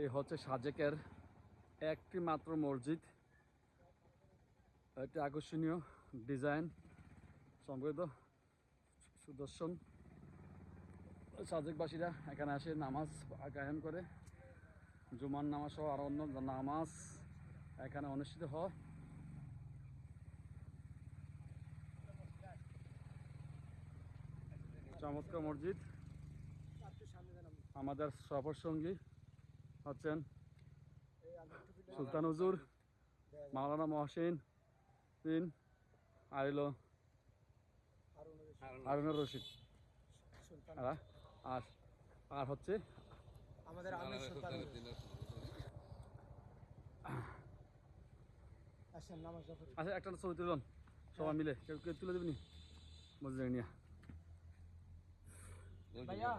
এই হচ্ছে সাজেকের একটি মাত্র মসজিদ। একটি আকর্ষণীয় ডিজাইন সম্ভবত সুদর্শন। সাজেকবাসীরা এখানে আসে নামাজ গায়ন করে, জুমার নামাজ সহ আরও অন্য নামাজ এখানে অনুষ্ঠিত হয়। চমৎকার মসজিদ। আমাদের সফর সঙ্গী হচ্ছেন সুলতান হুজুর মাওলানা মহসিন বিন আইলো হারুনুর রশিদ। আর আর আর হচ্ছে আমাদের আচ্ছা একটা ছবি তুলুন সবাই মিলে। কেউ কেউ তুলে দেবেনি? মসজিদ নিয়ে। ভাইয়া